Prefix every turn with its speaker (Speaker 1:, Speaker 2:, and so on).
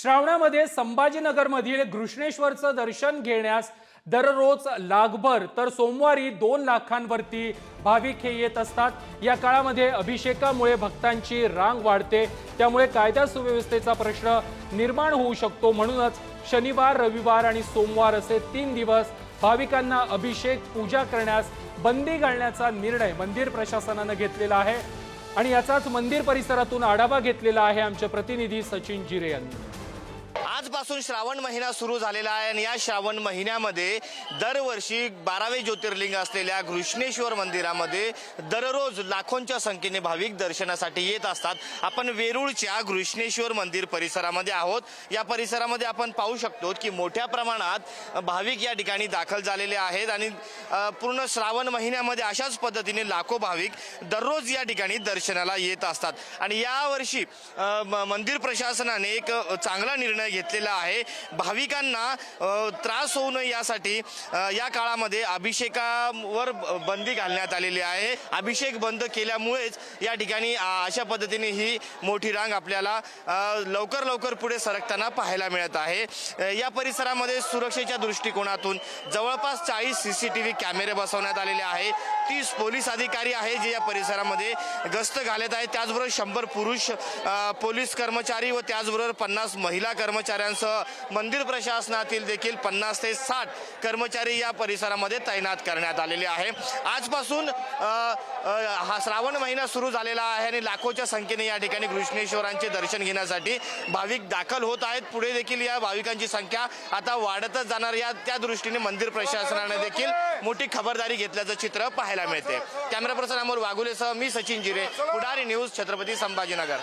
Speaker 1: श्रावणामध्ये संभाजीनगरमधील घृष्णेश्वरचं दर्शन घेण्यास दररोज लाखभर तर सोमवारी दोन लाखांवरती भाविक हे येत असतात. या काळामध्ये अभिषेकामुळे भक्तांची रांग वाढते. त्यामुळे कायदा सुव्यवस्थेचा प्रश्न निर्माण होऊ शकतो. म्हणूनच शनिवार रविवार आणि सोमवार असे तीन दिवस भाविकांना अभिषेक पूजा करण्यास बंदी घालण्याचा निर्णय मंदिर प्रशासनानं घेतलेला आहे. आणि याचाच मंदिर परिसरातून आढावा घेतलेला आहे आमचे प्रतिनिधी सचिन जिरे यांनी.
Speaker 2: आजपासून श्रावण महिना सुरू झालेला आहे आणि या श्रावण महिन्यामध्ये दरवर्षी बारावे ज्योतिर्लिंग असलेल्या घृष्णेश्वर मंदिरामध्ये दररोज लाखोंच्या संख्येने भाविक दर्शनासाठी येत असतात. आपण वेरूळच्या घृष्णेश्वर मंदिर परिसरामध्ये आहोत. या परिसरामध्ये आपण पाहू शकतो की मोठ्या प्रमाणात भाविक या ठिकाणी दाखल झालेले आहेत आणि पूर्ण श्रावण महिन्यामध्ये अशाच पद्धतीने लाखो भाविक दररोज या ठिकाणी दर्शनाला येत असतात. आणि यावर्षी म- मंदिर प्रशासनाने एक चांगला निर्णय घेतलेला आहे. भाविकांना त्रास होऊ नये यासाठी या काळामध्ये अभिषेकावर बंदी घालण्यात आलेली आहे. अभिषेक बंद केल्यामुळेच या ठिकाणी अशा पद्धतीने ही मोठी रांग आपल्याला लवकर लवकर पुढे सरकताना पाहायला मिळत आहे. या परिसरामध्ये सुरक्षेच्या दृष्टिकोनातून जवळपास चाळीस सी सी टी व्ही कॅमेरे बसवण्यात आलेले आहे. तीस पोलीस अधिकारी आहे जे या परिसरामध्ये गस्त घालत आहेत. त्याचबरोबर शंभर पुरुष पोलीस कर्मचारी व त्याचबरोबर पन्नास महिला कर्मचाऱ्यांसह मंदिर प्रशासनातील देखील पन्नास ते साठ कर्मचारी या परिसरामध्ये तैनात करण्यात आलेले आहे. आजपासून हा श्रावण महिना सुरू झालेला आहे आणि लाखोच्या संख्येने या ठिकाणी कृष्णेश्वरांचे दर्शन घेण्यासाठी भाविक दाखल होत आहेत. पुढे देखील या भाविकांची संख्या आता वाढतच जाणार. या त्या दृष्टीने मंदिर प्रशासनाने देखील मोठी खबरदारी घेतल्याचं चित्र पाहायला मिळते. कॅमेरा पर्सन अमोल वाघुलेसह मी सचिन जिरे पुढारी न्यूज छत्रपती संभाजीनगर.